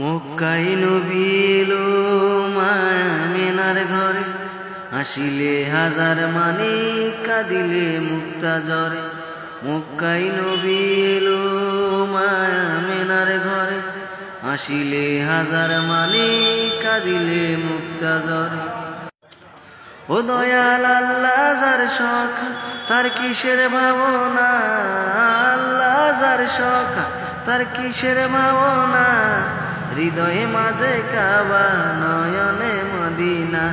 মক্কাই নবীল মায়ামিনার ঘরে। আসিলে হাজার মানি কাঁদিলে মুক্তা জরে মক্কাই নবীল মায়ামিনার ঘরে। আসিলে হাজার মানি কাঁদিলে মুক্তা জরে ও দয়াল আল্লাহ যার শখ, তার কিসের ভাবনা? আল্লাহ যার শখ, তার কিসের ভাবনা? হৃদয়ে মাঝে কাবা, নয়নে মদিনা।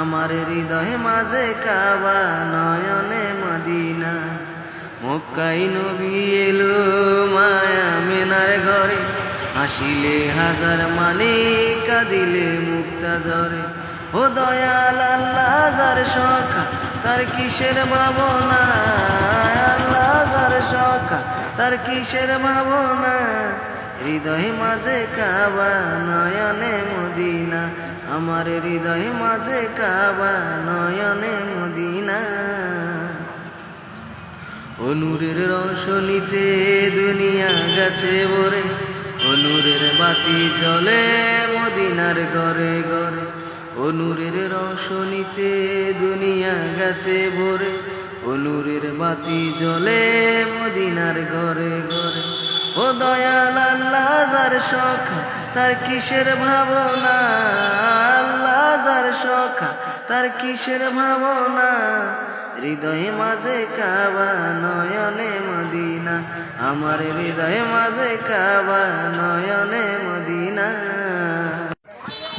আমার হৃদয়ে মাঝে কাবা, নয়নে মদিনা। মক্কাই নবী এলো মায়া মেনার ঘরে। হাসিলে হাজার মানে কাঁদিলে মুক্তা জরে ও দয়াল আল্লাহ, যার সখা, তার কিসের ভাবনা? আল্লাহ, যার সখা, তার কিসের ভাবনা? হৃদয় মাঝে কাবা, নয়নে মদিনা। আমার হৃদয় মাঝে কাবা, নয়নে মদিনা। অনুরের রসনিতে দুনিয়া গেছে বরে অনুরের বাতি জলে মদিনার ঘরে ঘরে। অনুরের রসনিতে দুনিয়া গেছে ভরে। অনুরের বাতি জলে মদিনার ঘরে ঘরে। ও দয়াল আল্লাহ, যার সখা তার কিসের ভাবনা? আল্লাহ, যার সখা তার কিসের ভাবনা? হৃদয়ে মাঝে কাবা, নয়নে মদিনা। আমার হৃদয়ে মাঝে কাবা, নয়নে মদিনা।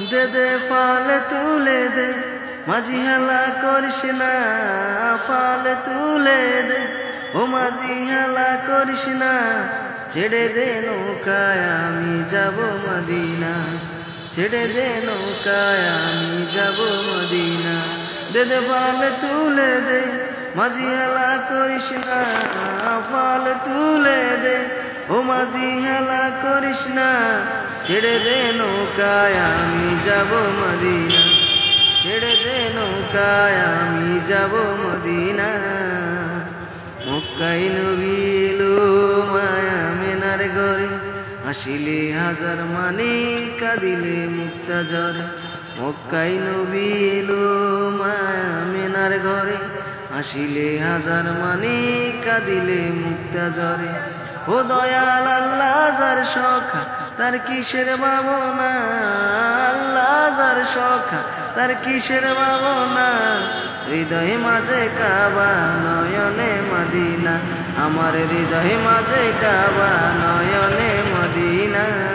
দে দে, পাল তুলে দে, মাঝি হেলা করিস না। পাল তুলে দে, ও মাঝি হেলা করিস না। ছেড়ে দে নৌকায় আমি যাব মদিনা। ছেড়ে দে নৌকায় আমি যাব মদিনা। দে দে পাল তুলে দে, মাঝি হেলা করিস না। পাল তুলে দে, ও মাঝি হেলা করিস না। ছেড়ে দে নৌকায় আমি যাব মদিনা। ছেড়ে দে নৌকায় আমি যাব মদিনা। মক্কাই নবীল আসিলে হাজার মানে কাঁদিলে মুক্তা জরে মক্কাই নবীল মায়া মেনার ঘরে। আসিলে হাজার মানে কাঁদিলে মুক্তা জরে ও দয়াল আল্লাহ, যার সখা তার কিসের ভাবনা? আল্লাহ, যার সখা তার কিসের ভাবনা? হৃদয় মাঝে কাবা, নয়নে মাদিনা। আমার হৃদয় মাঝে কাবা, নয়নে مدينه